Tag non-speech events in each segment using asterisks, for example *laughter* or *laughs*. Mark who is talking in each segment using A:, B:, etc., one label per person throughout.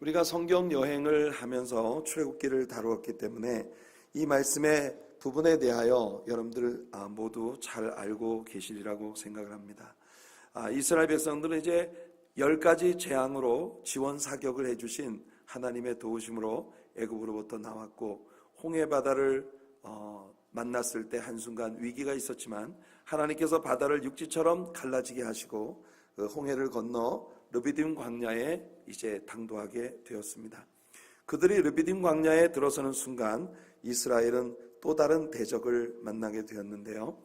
A: 우리가 성경 여행을 하면서 출애굽기를 다루었기 때문에 이 말씀의 부분에 대하여 여러분들 아, 모두 잘 알고 계시리라고 생각을 합니다. 아, 이스라엘 백성들은 이제 열 가지 재앙으로 지원 사격을 해주신 하나님의 도우심으로 애굽으로부터 나왔고 홍해 바다를 어, 만났을 때 한순간 위기가 있었지만 하나님께서 바다를 육지처럼 갈라지게 하시고 그 홍해를 건너 르비딤 광야에 이제 당도하게 되었습니다. 그들이 르비딤 광야에 들어서는 순간 이스라엘은 또 다른 대적을 만나게 되었는데요.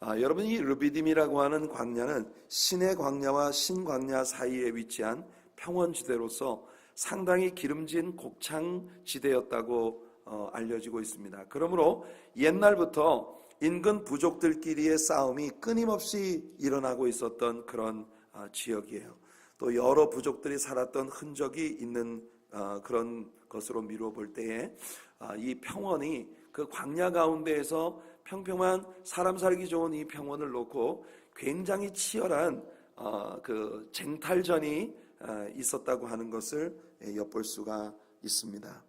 A: 아, 여러분 이 르비딤이라고 하는 광야는 신의 광야와 신광야 사이에 위치한 평원지대로서 상당히 기름진 곡창 지대였다고 어, 알려지고 있습니다. 그러므로 옛날부터 인근 부족들끼리의 싸움이 끊임없이 일어나고 있었던 그런 아, 지역이에요. 또 여러 부족들이 살았던 흔적이 있는 아, 그런 것으로 미루어 볼 때에 아, 이 평원이 그 광야 가운데에서 평평한 사람 살기 좋은 이 평원을 놓고 굉장히 치열한 어, 그 쟁탈전이 아, 있었다고 하는 것을 예, 엿볼 수가 있습니다.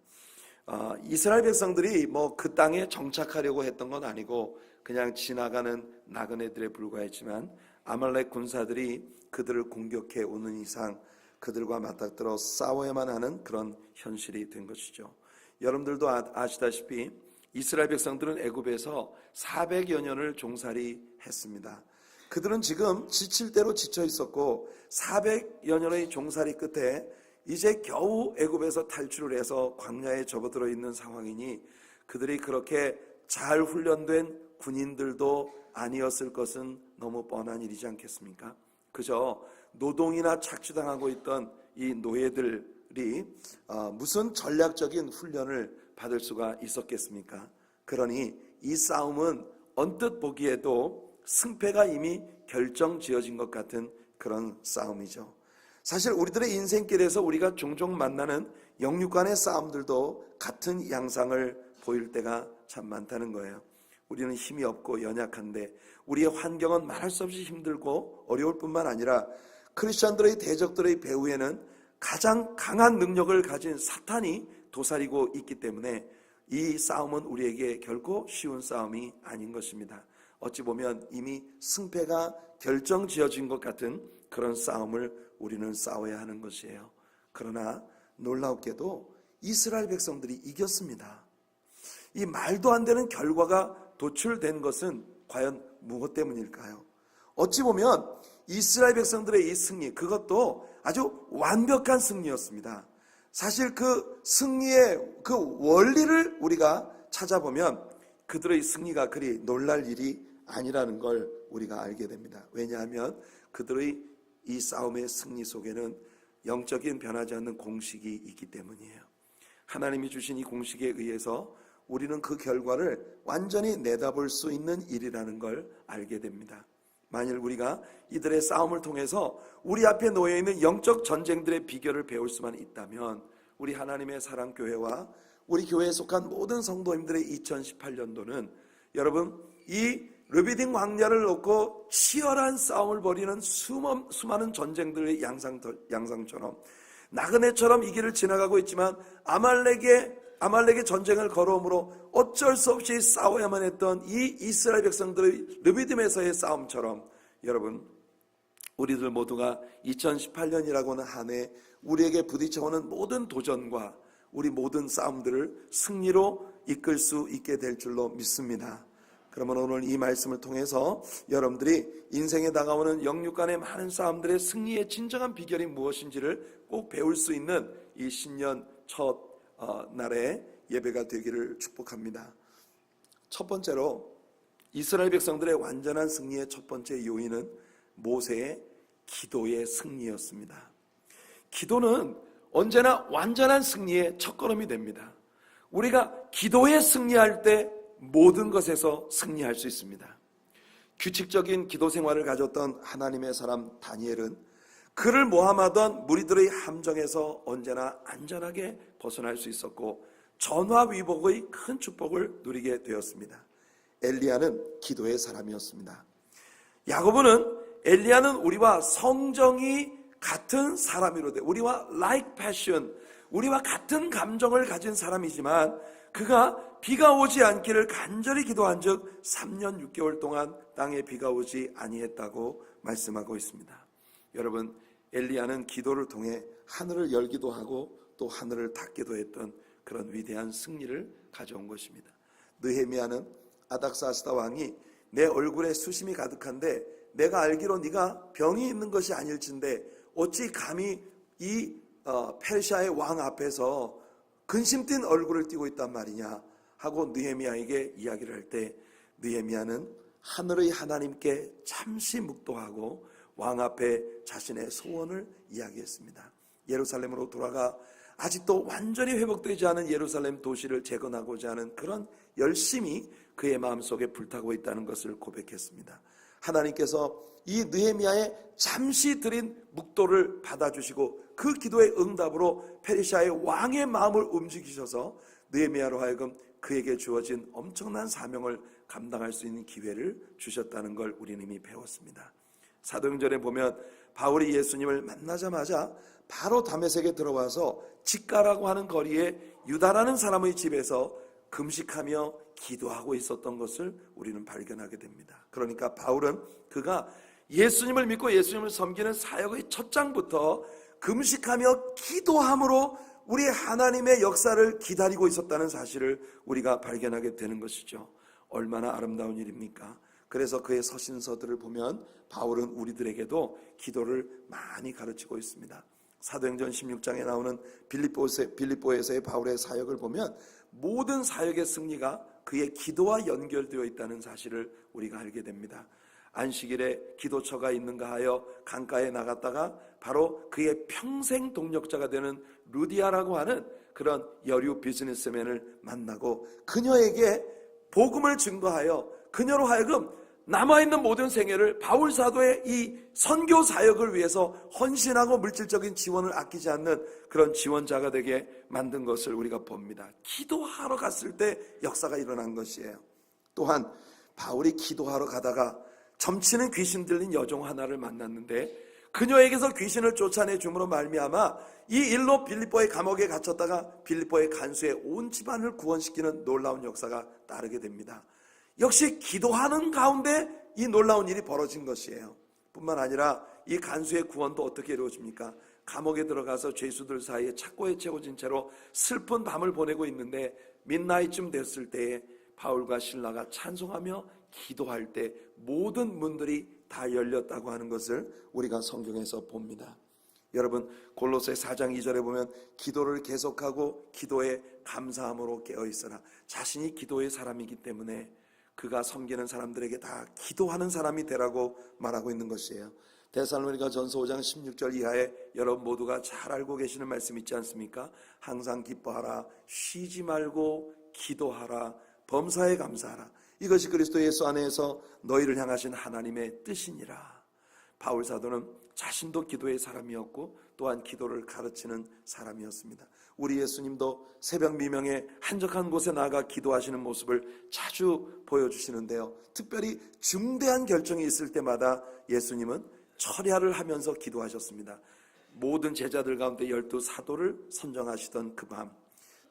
A: 아, 이스라엘 백성들이 뭐 그 땅에 정착하려고 했던 건 아니고 그냥 지나가는 나그네들에 불과했지만 아말렉 군사들이 그들을 공격해 오는 이상 그들과 맞닥뜨려 싸워야만 하는 그런 현실이 된 것이죠. 여러분들도 아- 아시다시피 이스라엘 백성들은 애굽에서 400여 년을 종살이 했습니다. 그들은 지금 지칠 대로 지쳐 있었고 400여 년의 종살이 끝에 이제 겨우 애굽에서 탈출을 해서 광야에 접어들어 있는 상황이니 그들이 그렇게 잘 훈련된 군인들도 아니었을 것은 너무 뻔한 일이지 않겠습니까? 그저 노동이나 착취당하고 있던 이 노예들이 어, 무슨 전략적인 훈련을 받을 수가 있었겠습니까? 그러니 이 싸움은 언뜻 보기에도 승패가 이미 결정 지어진 것 같은 그런 싸움이죠. 사실 우리들의 인생길에서 우리가 종종 만나는 영육 간의 싸움들도 같은 양상을 보일 때가 참 많다는 거예요. 우리는 힘이 없고 연약한데 우리의 환경은 말할 수 없이 힘들고 어려울 뿐만 아니라 크리스천들의 대적들의 배후에는 가장 강한 능력을 가진 사탄이 도사리고 있기 때문에 이 싸움은 우리에게 결코 쉬운 싸움이 아닌 것입니다. 어찌 보면 이미 승패가 결정 지어진 것 같은 그런 싸움을 우리는 싸워야 하는 것이에요. 그러나 놀랍게도 이스라엘 백성들이 이겼습니다. 이 말도 안 되는 결과가 도출된 것은 과연 무엇 때문일까요? 어찌 보면 이스라엘 백성들의 이 승리, 그것도 아주 완벽한 승리였습니다. 사실 그 승리의 그 원리를 우리가 찾아보면 그들의 승리가 그리 놀랄 일이 아니라는 걸 우리가 알게 됩니다. 왜냐하면 그들의 이 싸움의 승리 속에는 영적인 변하지 않는 공식이 있기 때문이에요. 하나님이 주신 이 공식에 의해서 우리는 그 결과를 완전히 내다볼 수 있는 일이라는 걸 알게 됩니다. 만일 우리가 이들의 싸움을 통해서 우리 앞에 놓여 있는 영적 전쟁들의 비결을 배울 수만 있다면 우리 하나님의 사랑 교회와 우리 교회에 속한 모든 성도님들의 2018년도는 여러분 이 르비딩 광야를 놓고 치열한 싸움을 벌이는 수많, 수많은 전쟁들의 양상, 양상처럼 나그네처럼 이 길을 지나가고 있지만 아말렉의 아말렉의 전쟁을 걸어오므로 어쩔 수 없이 싸워야만 했던 이 이스라엘 백성들의 르비딤에서의 싸움처럼 여러분 우리들 모두가 2018년이라고는 한 해 우리에게 부딪혀오는 모든 도전과 우리 모든 싸움들을 승리로 이끌 수 있게 될 줄로 믿습니다. 그러면 오늘 이 말씀을 통해서 여러분들이 인생에 다가오는 영육 간의 많은 싸움들의 승리의 진정한 비결이 무엇인지를 꼭 배울 수 있는 이 신년 첫 어, 날의 예배가 되기를 축복합니다. 첫 번째로 이스라엘 백성들의 완전한 승리의 첫 번째 요인은 모세의 기도의 승리였습니다. 기도는 언제나 완전한 승리의 첫 걸음이 됩니다. 우리가 기도에 승리할 때 모든 것에서 승리할 수 있습니다. 규칙적인 기도 생활을 가졌던 하나님의 사람 다니엘은 그를 모함하던 무리들의 함정에서 언제나 안전하게 벗어날 수 있었고 전화위복의 큰 축복을 누리게 되었습니다. 엘리야는 기도의 사람이었습니다. 야고보는 엘리야는 우리와 성정이 같은 사람이로되 우리와 like passion 우리와 같은 감정을 가진 사람이지만 그가 비가 오지 않기를 간절히 기도한즉 3년 6개월 동안 땅에 비가 오지 아니했다고 말씀하고 있습니다. 여러분 엘리야는 기도를 통해 하늘을 열기도 하고 또 하늘을 닫기도 했던 그런 위대한 승리를 가져온 것입니다. 느헤미야는 아닥사스다 왕이 내 얼굴에 수심이 가득한데 내가 알기로 네가 병이 있는 것이 아닐진데 어찌 감히 이 어, 페르시아의 왕 앞에서 근심 뛴 얼굴을 띠고 있단 말이냐 하고 느헤미야에게 이야기를 할 때 느헤미야는 하늘의 하나님께 잠시 묵도하고 왕 앞에 자신의 소원을 이야기했습니다. 예루살렘으로 돌아가 아직도 완전히 회복되지 않은 예루살렘 도시를 재건하고자 하는 그런 열심이 그의 마음속에 불타고 있다는 것을 고백했습니다. 하나님께서 이 느헤미야의 잠시 드린 묵도를 받아주시고 그 기도의 응답으로 페르시아의 왕의 마음을 움직이셔서 느헤미야로 하여금 그에게 주어진 엄청난 사명을 감당할 수 있는 기회를 주셨다는 걸 우리는 이미 배웠습니다. 사도행전에 보면 바울이 예수님을 만나자마자 바로 다메섹에 들어와서 직가라고 하는 거리에 유다라는 사람의 집에서 금식하며 기도하고 있었던 것을 우리는 발견하게 됩니다. 그러니까 바울은 그가 예수님을 믿고 예수님을 섬기는 사역의 첫 장부터 금식하며 기도함으로 우리 하나님의 역사를 기다리고 있었다는 사실을 우리가 발견하게 되는 것이죠. 얼마나 아름다운 일입니까? 그래서 그의 서신서들을 보면 바울은 우리들에게도 기도를 많이 가르치고 있습니다. 사도행전 16장에 나오는 빌립보에서, 빌립보에서의 바울의 사역을 보면 모든 사역의 승리가 그의 기도와 연결되어 있다는 사실을 우리가 알게 됩니다. 안식일에 기도처가 있는가 하여 강가에 나갔다가 바로 그의 평생 동력자가 되는 루디아라고 하는 그런 여류 비즈니스맨을 만나고 그녀에게 복음을 증거하여 그녀로 하여금 남아있는 모든 생애를 바울 사도의 이 선교 사역을 위해서 헌신하고 물질적인 지원을 아끼지 않는 그런 지원자가 되게 만든 것을 우리가 봅니다. 기도하러 갔을 때 역사가 일어난 것이에요. 또한 바울이 기도하러 가다가 점치는 귀신 들린 여종 하나를 만났는데 그녀에게서 귀신을 쫓아내 줌으로 말미암아 이 일로 빌립보의 감옥에 갇혔다가 빌립보의 간수의 온 집안을 구원시키는 놀라운 역사가 따르게 됩니다. 역시 기도하는 가운데 이 놀라운 일이 벌어진 것이에요. 뿐만 아니라 이 간수의 구원도 어떻게 이루어집니까? 감옥에 들어가서 죄수들 사이에 착고에 채워진 채로 슬픈 밤을 보내고 있는데 민나이쯤 됐을 때에 바울과 신라가 찬송하며 기도할 때 모든 문들이 다 열렸다고 하는 것을 우리가 성경에서 봅니다. 여러분 골로새 4장 2절에 보면 기도를 계속하고 기도에 감사함으로 깨어 있어라. 자신이 기도의 사람이기 때문에 그가 섬기는 사람들에게 다 기도하는 사람이 되라고 말하고 있는 것이에요. 데살로니가 전서 5장 16절 이하에 여러분 모두가 잘 알고 계시는 말씀 있지 않습니까? 항상 기뻐하라, 쉬지 말고 기도하라, 범사에 감사하라. 이것이 그리스도 예수 안에서 너희를 향하신 하나님의 뜻이니라. 바울 사도는 자신도 기도의 사람이었고 또한 기도를 가르치는 사람이었습니다. 우리 예수님도 새벽 미명에 한적한 곳에 나가 기도하시는 모습을 자주 보여주시는데요. 특별히 중대한 결정이 있을 때마다 예수님은 철야를 하면서 기도하셨습니다. 모든 제자들 가운데 열두 사도를 선정하시던 그 밤,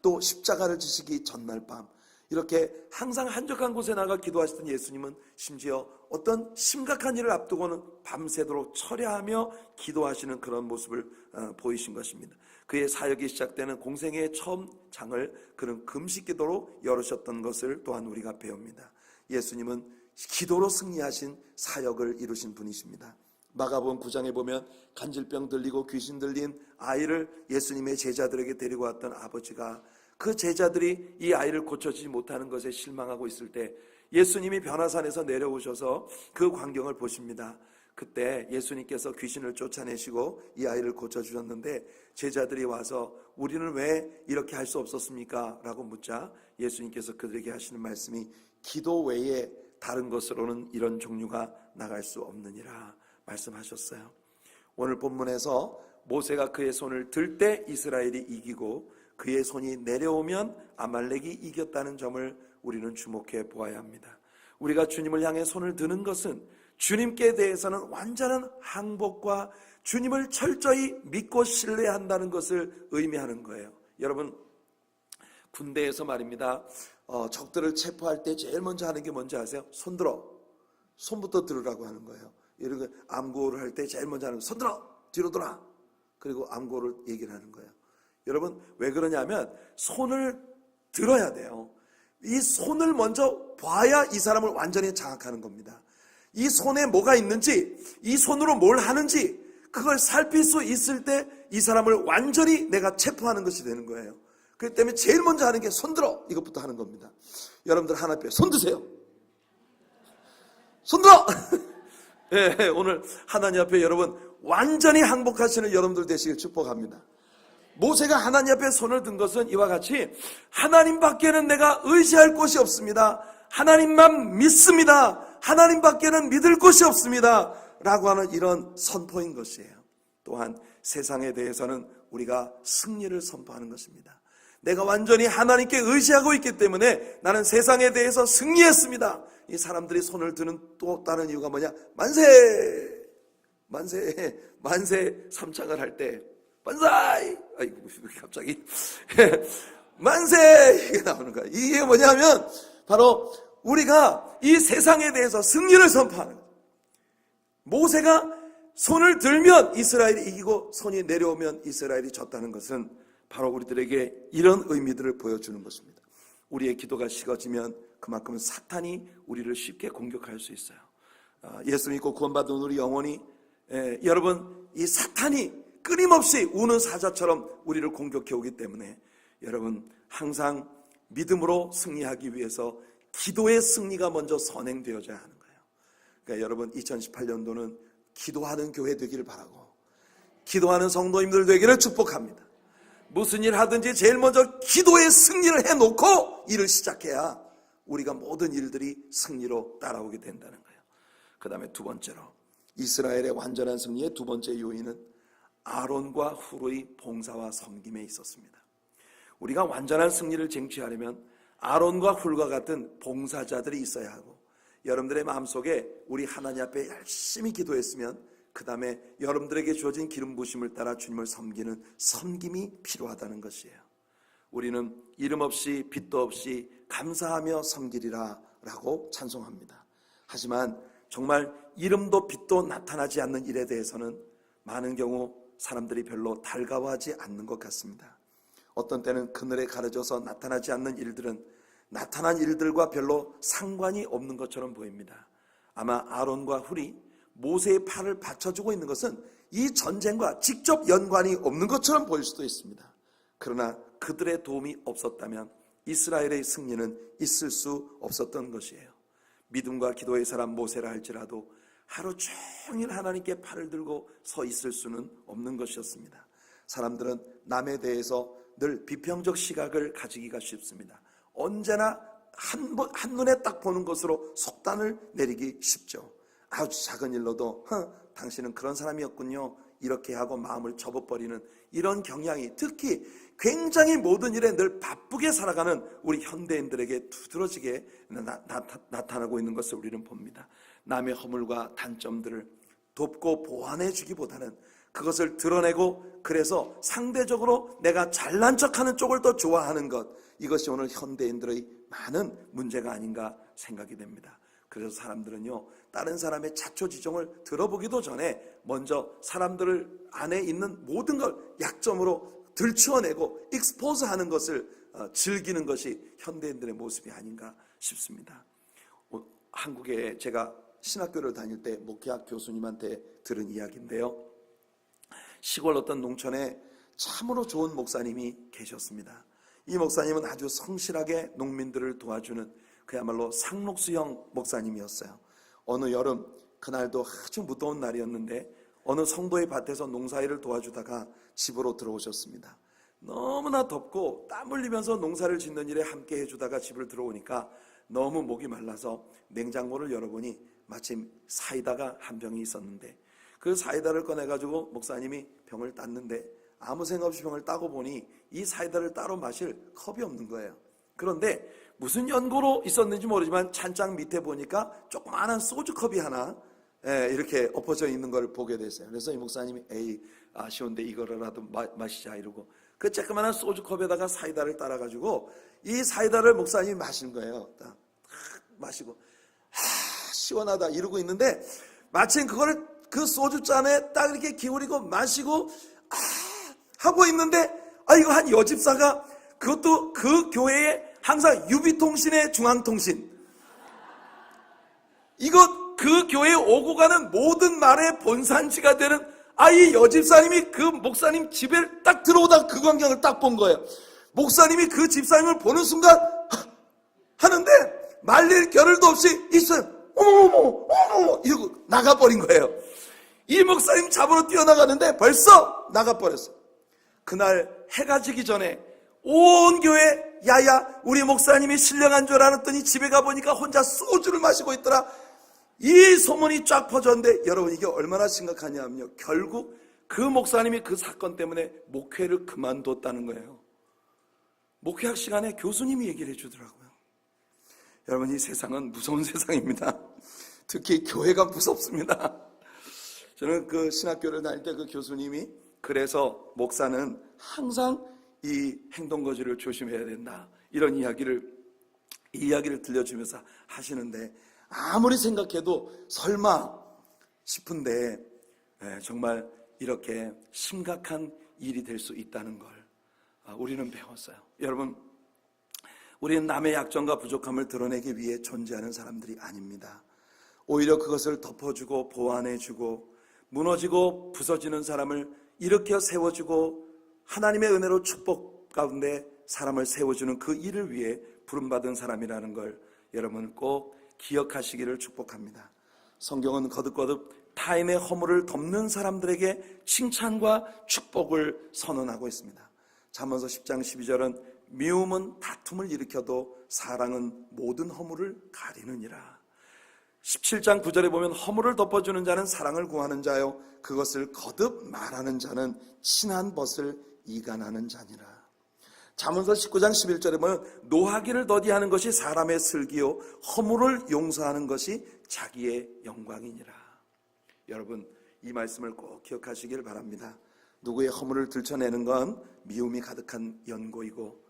A: 또 십자가를 지시기 전날 밤, 이렇게 항상 한적한 곳에 나가 기도하시던 예수님은 심지어 어떤 심각한 일을 앞두고는 밤새도록 철야하며 기도하시는 그런 모습을 어, 보이신 것입니다. 그의 사역이 시작되는 공생의 처음 장을 그런 금식 기도로 열으셨던 것을 또한 우리가 배웁니다. 예수님은 기도로 승리하신 사역을 이루신 분이십니다. 마가복음 9장에 보면 간질병 들리고 귀신 들린 아이를 예수님의 제자들에게 데리고 왔던 아버지가 그 제자들이 이 아이를 고쳐주지 못하는 것에 실망하고 있을 때 예수님이 변화산에서 내려오셔서 그 광경을 보십니다. 그때 예수님께서 귀신을 쫓아내시고 이 아이를 고쳐주셨는데 제자들이 와서 우리는 왜 이렇게 할 수 없었습니까? 라고 묻자 예수님께서 그들에게 하시는 말씀이 기도 외에 다른 것으로는 이런 종류가 나갈 수 없느니라 말씀하셨어요. 오늘 본문에서 모세가 그의 손을 들 때 이스라엘이 이기고 그의 손이 내려오면 아말렉이 이겼다는 점을 우리는 주목해 보아야 합니다. 우리가 주님을 향해 손을 드는 것은 주님께 대해서는 완전한 항복과 주님을 철저히 믿고 신뢰한다는 것을 의미하는 거예요. 여러분, 군대에서 말입니다. 어, 적들을 체포할 때 제일 먼저 하는 게 뭔지 아세요? 손들어. 손부터 들으라고 하는 거예요. 거 암고를 할 때 제일 먼저 하는 거, 손들어! 뒤로 돌아! 그리고 암고를 얘기를 하는 거예요. 여러분, 왜 그러냐면, 손을 들어야 돼요. 이 손을 먼저 봐야 이 사람을 완전히 장악하는 겁니다. 이 손에 뭐가 있는지, 이 손으로 뭘 하는지, 그걸 살필 수 있을 때 이 사람을 완전히 내가 체포하는 것이 되는 거예요. 그렇기 때문에 제일 먼저 하는 게 손들어! 이것부터 하는 겁니다. 여러분들 하나 빼. 손 드세요. 손들어! *laughs* 예, 오늘 하나님 앞에 여러분 완전히 항복하시는 여러분들 되시길 축복합니다. 모세가 하나님 앞에 손을 든 것은 이와 같이 하나님밖에는 내가 의지할 곳이 없습니다. 하나님만 믿습니다. 하나님밖에는 믿을 곳이 없습니다. 라고 하는 이런 선포인 것이에요. 또한 세상에 대해서는 우리가 승리를 선포하는 것입니다. 내가 완전히 하나님께 의지하고 있기 때문에 나는 세상에 대해서 승리했습니다. 이 사람들이 손을 드는 또 다른 이유가 뭐냐? 만세! 만세! 만세 삼창을 할 때, 만사이! 아이고, 갑자기. *laughs* 만세! 이게 나오는 거야. 이게 뭐냐면, 바로 우리가 이 세상에 대해서 승리를 선포하는. 모세가 손을 들면 이스라엘이 이기고 손이 내려오면 이스라엘이 졌다는 것은 바로 우리들에게 이런 의미들을 보여주는 것입니다. 우리의 기도가 식어지면 그만큼 사탄이 우리를 쉽게 공격할 수 있어요. 아, 예수 믿고 구원받은 우리 영혼이 예, 여러분 이 사탄이 끊임없이 우는 사자처럼 우리를 공격해 오기 때문에 여러분 항상 믿음으로 승리하기 위해서 기도의 승리가 먼저 선행되어져야 하는 거예요. 그러니까 여러분 2018년도는 기도하는 교회 되기를 바라고 기도하는 성도님들 되기를 축복합니다. 무슨 일 하든지 제일 먼저 기도의 승리를 해놓고 일을 시작해야 우리가 모든 일들이 승리로 따라오게 된다는 거예요. 그 다음에 두 번째로 이스라엘의 완전한 승리의 두 번째 요인은 아론과 후로의 봉사와 섬김에 있었습니다. 우리가 완전한 승리를 쟁취하려면 아론과 훌과 같은 봉사자들이 있어야 하고 여러분들의 마음속에 우리 하나님 앞에 열심히 기도했으면 그 다음에 여러분들에게 주어진 기름 부심을 따라 주님을 섬기는 섬김이 필요하다는 것이에요. 우리는 이름 없이 빛도 없이 감사하며 섬기리라 라고 찬송합니다. 하지만 정말 이름도 빛도 나타나지 않는 일에 대해서는 많은 경우 사람들이 별로 달가워하지 않는 것 같습니다. 어떤 때는 그늘에 가려져서 나타나지 않는 일들은 나타난 일들과 별로 상관이 없는 것처럼 보입니다. 아마 아론과 훌이 모세의 팔을 받쳐주고 있는 것은 이 전쟁과 직접 연관이 없는 것처럼 보일 수도 있습니다. 그러나 그들의 도움이 없었다면 이스라엘의 승리는 있을 수 없었던 것이에요. 믿음과 기도의 사람 모세라 할지라도 하루 종일 하나님께 팔을 들고 서 있을 수는 없는 것이었습니다. 사람들은 남에 대해서 늘 비평적 시각을 가지기가 쉽습니다. 언제나 한, 번, 한눈에 딱 보는 것으로 속단을 내리기 쉽죠. 아주 작은 일로도 허, 당신은 그런 사람이었군요. 이렇게 하고 마음을 접어버리는 이런 경향이 특히 굉장히 모든 일에 늘 바쁘게 살아가는 우리 현대인들에게 두드러지게 나, 타나고 있는 것을 우리는 봅니다. 남의 허물과 단점들을 돕고 보완해 주기보다는 그것을 드러내고 그래서 상대적으로 내가 잘난 척하는 쪽을 더 좋아하는 것 이것이 오늘 현대인들의 많은 문제가 아닌가 생각이 됩니다. 그래서 사람들은요 다른 사람의 자초지종을 들어보기도 전에 먼저 사람들을 안에 있는 모든 걸 약점으로 들추어내고 익스포즈하는 것을 어, 즐기는 것이 현대인들의 모습이 아닌가 싶습니다. 한국에 제가 신학교를 다닐 때 목회학 교수님한테 들은 이야기인데요. 시골 어떤 농촌에 참으로 좋은 목사님이 계셨습니다. 이 목사님은 아주 성실하게 농민들을 도와주는 그야말로 상록수형 목사님이었어요. 어느 여름 그날도 아주 무더운 날이었는데 어느 성도의 밭에서 농사일을 도와주다가 집으로 들어오셨습니다. 너무나 덥고 땀 흘리면서 농사를 짓는 일에 함께 해주다가 집을 들어오니까 너무 목이 말라서 냉장고를 열어보니 마침 사이다가 한 병이 있었는데 그 사이다를 꺼내가지고 목사님이 병을 땄는데 아무 생각 없이 병을 따고 보니 이 사이다를 따로 마실 컵이 없는 거예요. 그런데 무슨 연고로 있었는지 모르지만 찬장 밑에 보니까 조그마한 소주컵이 하나 예, 이렇게 엎어져 있는 걸 보게 됐어요. 그래서 이 목사님이 에이 아쉬운데 이거라도 마, 마시자 이러고 그 쬐끄만한 소주컵에다가 사이다를 따라가지고 이 사이다를 목사님이 마신 거예요. 딱 마시고 하, 시원하다 이러고 있는데 마침 그거를 그 소주잔에 딱 이렇게 기울이고 마시고 아, 하고 있는데 아 이거 한 여집사가 그것도 그 교회에 항상 유비통신의 중앙통신 이거 그 교회에 오고 가는 모든 말의 본산지가 되는 아이 여집사님이 그 목사님 집에 딱 들어오다 그 광경을 딱 본 거예요. 목사님이 그 집사님을 보는 순간 하, 하는데 말릴 겨를도 없이 있어요. 어머머 이러고 나가버린 거예요. 이 목사님 잡으러 뛰어나가는데 벌써 나가버렸어. 그날 해가 지기 전에 온 교회 야야 우리 목사님이 신령한 줄 알았더니 집에 가보니까 혼자 소주를 마시고 있더라. 이 소문이 쫙 퍼졌는데 여러분 이게 얼마나 심각하냐면요. 결국 그 목사님이 그 사건 때문에 목회를 그만뒀다는 거예요. 목회학 시간에 교수님이 얘기를 해주더라고요. 여러분 이 세상은 무서운 *laughs* 세상입니다. 특히 교회가 무섭습니다. 저는 그 신학교를 다닐 때 그 교수님이 그래서 목사는 항상 이 행동 거지를 조심해야 된다. 이런 이야기를 이 이야기를 들려주면서 하시는데 아무리 생각해도 설마 싶은데 예, 정말 이렇게 심각한 일이 될 수 있다는 걸 아, 우리는 배웠어요. 여러분, 우리는 남의 약점과 부족함을 드러내기 위해 존재하는 사람들이 아닙니다. 오히려 그것을 덮어주고 보완해주고 무너지고 부서지는 사람을 일으켜 세워주고 하나님의 은혜로 축복 가운데 사람을 세워주는 그 일을 위해 부름받은 사람이라는 걸 여러분 꼭 기억하시기를 축복합니다. 성경은 거듭거듭 타인의 허물을 덮는 사람들에게 칭찬과 축복을 선언하고 있습니다. 잠언서 10장 12절은 미움은 다툼을 일으켜도 사랑은 모든 허물을 가리느니라. 17장 9절에 보면 허물을 덮어주는 자는 사랑을 구하는 자요 그것을 거듭 말하는 자는 친한 벗을 이간하는 자니라. 잠언서 19장 11절에 보면 노하기를 더디하는 것이 사람의 슬기요 허물을 용서하는 것이 자기의 영광이니라. 여러분 이 말씀을 꼭 기억하시길 바랍니다. 누구의 허물을 들춰내는 건 미움이 가득한 연고이고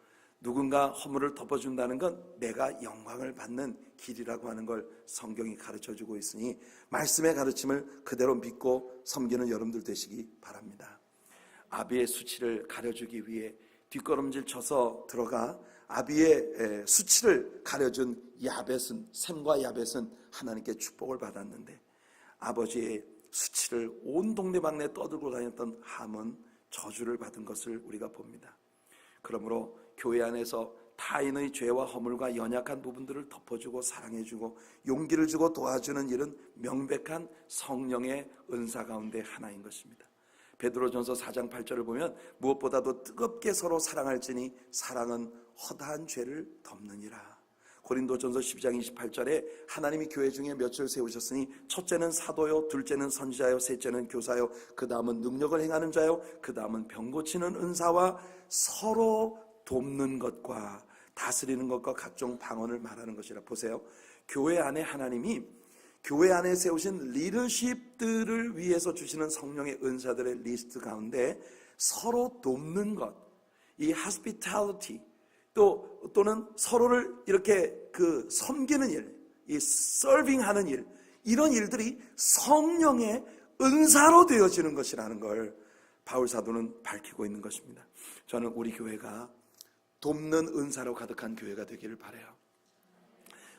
A: 누군가 허물을 덮어준다는 건 내가 영광을 받는 길이라고 하는 걸 성경이 가르쳐 주고 있으니 말씀의 가르침을 그대로 믿고 섬기는 여러분들 되시기 바랍니다. 아비의 수치를 가려주기 위해 뒷걸음질 쳐서 들어가 아비의 수치를 가려준 야벳은 샘과 야벳은 하나님께 축복을 받았는데 아버지의 수치를 온 동네방네 떠들고 다녔던 함은 저주를 받은 것을 우리가 봅니다. 그러므로 교회 안에서 타인의 죄와 허물과 연약한 부분들을 덮어주고 사랑해주고 용기를 주고 도와주는 일은 명백한 성령의 은사 가운데 하나인 것입니다. 베드로전서 4장 8절을 보면 무엇보다도 뜨겁게 서로 사랑할지니 사랑은 허다한 죄를 덮느니라. 고린도전서 12장 28절에 하나님이 교회 중에 몇을 세우셨으니 첫째는 사도요, 둘째는 선지자요, 셋째는 교사요, 그 다음은 능력을 행하는 자요, 그 다음은 병 고치는 은사와 서로 돕는 것과 다스리는 것과 각종 방언을 말하는 것이라 보세요. 교회 안에 하나님이 교회 안에 세우신 리더십들을 위해서 주시는 성령의 은사들의 리스트 가운데 서로 돕는 것, 이 hospitality 또 또는 서로를 이렇게 그 섬기는 일, 이 서빙하는 일 이런 일들이 성령의 은사로 되어지는 것이라는 걸 바울 사도는 밝히고 있는 것입니다. 저는 우리 교회가 돕는 은사로 가득한 교회가 되기를 바래요.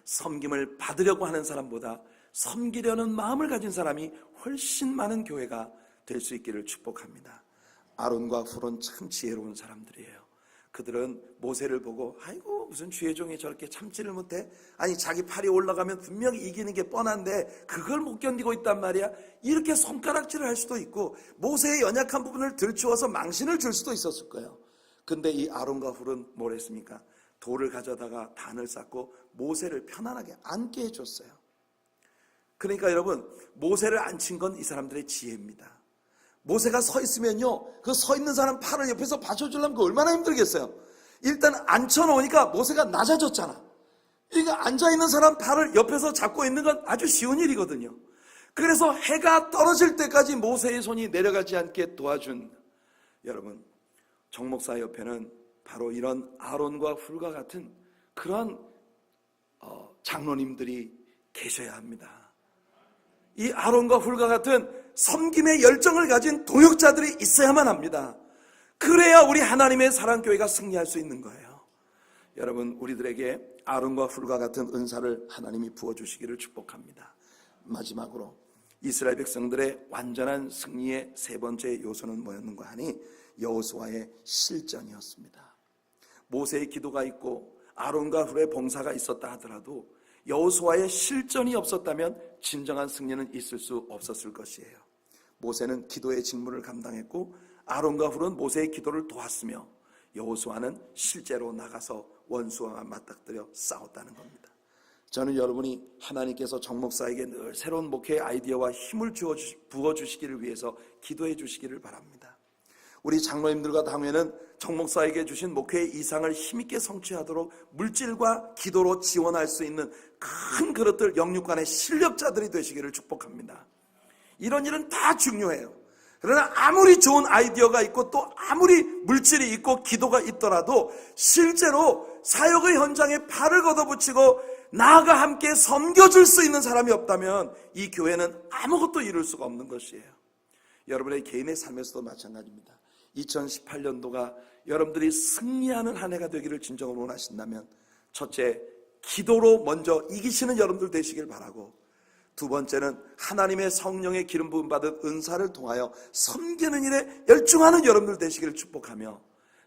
A: 섬김을 받으려고 하는 사람보다 섬기려는 마음을 가진 사람이 훨씬 많은 교회가 될 수 있기를 축복합니다. 아론과 후론 참 지혜로운 사람들이에요. 그들은 모세를 보고 아이고 무슨 주의 종이 저렇게 참지를 못해 아니 자기 팔이 올라가면 분명히 이기는 게 뻔한데 그걸 못 견디고 있단 말이야 이렇게 손가락질을 할 수도 있고 모세의 연약한 부분을 들추어서 망신을 줄 수도 있었을 거예요 근데 이 아론과 훌은 뭘 했습니까 돌을 가져다가 단을 쌓고 모세를 편안하게 앉게 해줬어요 그러니까 여러분 모세를 앉힌 건 이 사람들의 지혜입니다 모세가 서 있으면요, 그 서 있는 사람 팔을 옆에서 받쳐주려면 그 얼마나 힘들겠어요. 일단 앉혀놓으니까 모세가 낮아졌잖아. 그러니까 앉아있는 사람 팔을 옆에서 잡고 있는 건 아주 쉬운 일이거든요. 그래서 해가 떨어질 때까지 모세의 손이 내려가지 않게 도와준 여러분 정목사 옆에는 바로 이런 아론과 훌과 같은 그런 어, 장로님들이 계셔야 합니다. 이 아론과 훌과 같은 섬김의 열정을 가진 동역자들이 있어야만 합니다. 그래야 우리 하나님의 사랑교회가 승리할 수 있는 거예요. 여러분, 우리들에게 아론과 훌과 같은 은사를 하나님이 부어주시기를 축복합니다. 마지막으로 이스라엘 백성들의 완전한 승리의 세 번째 요소는 뭐였는가 하니 여호수아의 실전이었습니다. 모세의 기도가 있고 아론과 훌의 봉사가 있었다 하더라도 여호수아의 실전이 없었다면 진정한 승리는 있을 수 없었을 것이에요. 모세는 기도의 직무를 감당했고 아론과 훌은 모세의 기도를 도왔으며 여호수아는 실제로 나가서 원수와 맞닥뜨려 싸웠다는 겁니다. 저는 여러분이 하나님께서 정목사에게 늘 새로운 목회의 아이디어와 힘을 주어 주시, 부어 주시기를 위해서 기도해 주시기를 바랍니다. 우리 장로님들과 당회는 정목사에게 주신 목회의 이상을 힘있게 성취하도록 물질과 기도로 지원할 수 있는 큰 그릇들 영육간의 실력자들이 되시기를 축복합니다. 이런 일은 다 중요해요. 그러나 아무리 좋은 아이디어가 있고 또 아무리 물질이 있고 기도가 있더라도 실제로 사역의 현장에 팔을 걷어붙이고 나가 함께 섬겨줄 수 있는 사람이 없다면 이 교회는 아무것도 이룰 수가 없는 것이에요. 여러분의 개인의 삶에서도 마찬가지입니다. 2018년도가 여러분들이 승리하는 한 해가 되기를 진정으로 원하신다면 첫째, 기도로 먼저 이기시는 여러분들 되시길 바라고 두 번째는 하나님의 성령의 기름 부음 받은 은사를 통하여 섬기는 일에 열중하는 여러분들 되시기를 축복하며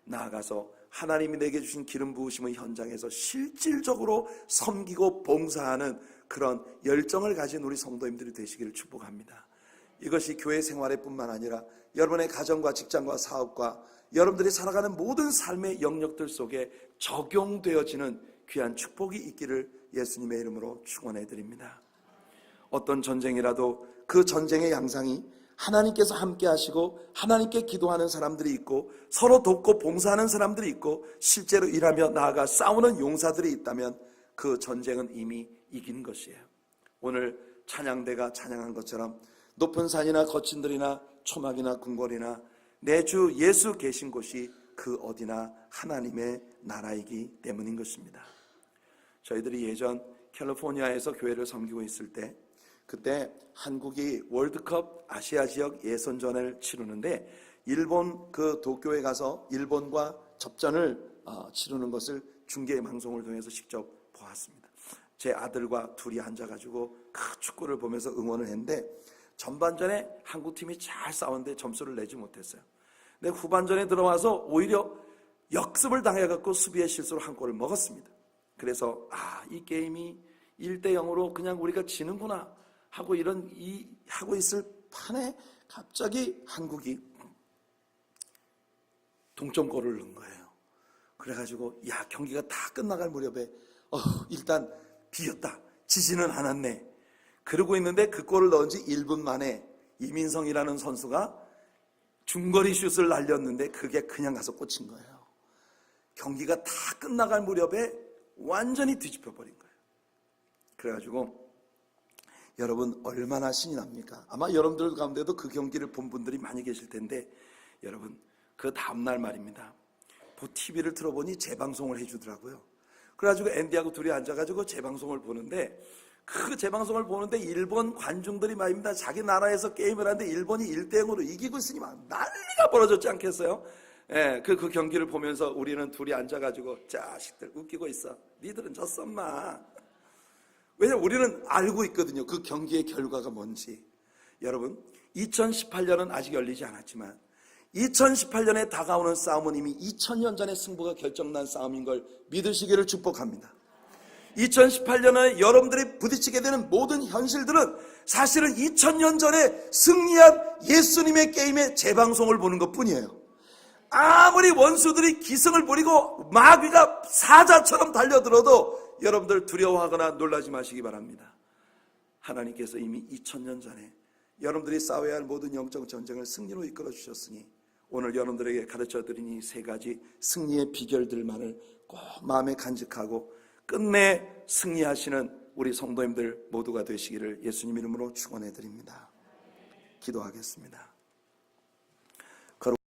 A: 나아가서 하나님이 내게 주신 기름 부으심의 현장에서 실질적으로 섬기고 봉사하는 그런 열정을 가진 우리 성도님들이 되시기를 축복합니다. 이것이 교회 생활의 뿐만 아니라 여러분의 가정과 직장과 사업과 여러분들이 살아가는 모든 삶의 영역들 속에 적용되어지는 귀한 축복이 있기를 예수님의 이름으로 축원해 드립니다. 어떤 전쟁이라도 그 전쟁의 양상이 하나님께서 함께 하시고 하나님께 기도하는 사람들이 있고 서로 돕고 봉사하는 사람들이 있고 실제로 일하며 나아가 싸우는 용사들이 있다면 그 전쟁은 이미 이긴 것이에요. 오늘 찬양대가 찬양한 것처럼 높은 산이나 거친 들이나 초막이나 궁궐이나 내 주 예수 계신 곳이 그 어디나 하나님의 나라이기 때문인 것입니다. 저희들이 예전 캘리포니아에서 교회를 섬기고 있을 때 그때 한국이 월드컵 아시아 지역 예선전을 치르는데 일본 그 도쿄에 가서 일본과 접전을 어, 치르는 것을 중계 방송을 통해서 직접 보았습니다. 제 아들과 둘이 앉아가지고 그 축구를 보면서 응원을 했는데 전반전에 한국 팀이 잘 싸웠는데 점수를 내지 못했어요. 근데 후반전에 들어와서 오히려 역습을 당해갖고 수비의 실수로 한 골을 먹었습니다. 그래서 아, 이 게임이 1대 0으로 그냥 우리가 지는구나 하고 이런 이 하고 있을 판에 갑자기 한국이 동점골을 넣은 거예요. 그래가지고 야 경기가 다 끝나갈 무렵에 어, 일단 비겼다. 지지는 않았네. 그러고 있는데 그 골을 넣은 지 1분 만에 이민성이라는 선수가 중거리 슛을 날렸는데 그게 그냥 가서 꽂힌 거예요. 경기가 다 끝나갈 무렵에 완전히 뒤집혀 버린 거예요. 그래가지고 여러분 얼마나 신이 납니까? 아마 여러분들 가운데도 그 경기를 본 분들이 많이 계실 텐데 여러분 그 다음날 말입니다. 보 TV를 틀어보니 재방송을 해주더라고요. 그래가지고 앤디하고 둘이 앉아가지고 재방송을 보는데 그 재방송을 보는데 일본 관중들이 말입니다. 자기 나라에서 게임을 하는데 일본이 1대0으로 이기고 있으니 막 난리가 벌어졌지 않겠어요? 예, 그, 그 경기를 보면서 우리는 둘이 앉아가지고 자식들 웃기고 있어. 니들은 졌어, 엄마. 왜냐면 우리는 알고 있거든요. 그 경기의 결과가 뭔지. 여러분, 2018년은 아직 열리지 않았지만 2018년에 다가오는 싸움은 이미 2000년 전의 승부가 결정난 싸움인 걸 믿으시기를 축복합니다. 2018년에 여러분들이 부딪히게 되는 모든 현실들은 사실은 2000년 전에 승리한 예수님의 게임의 재방송을 보는 것 뿐이에요. 아무리 원수들이 기승을 부리고 마귀가 사자처럼 달려들어도 여러분들 두려워하거나 놀라지 마시기 바랍니다. 하나님께서 이미 2000년 전에 여러분들이 싸워야 할 모든 영적 전쟁을 승리로 이끌어 주셨으니 오늘 여러분들에게 가르쳐 드린 이 세 가지 승리의 비결들만을 꼭 마음에 간직하고 끝내 승리하시는 우리 성도님들 모두가 되시기를 예수님 이름으로 축원해 드립니다. 기도하겠습니다.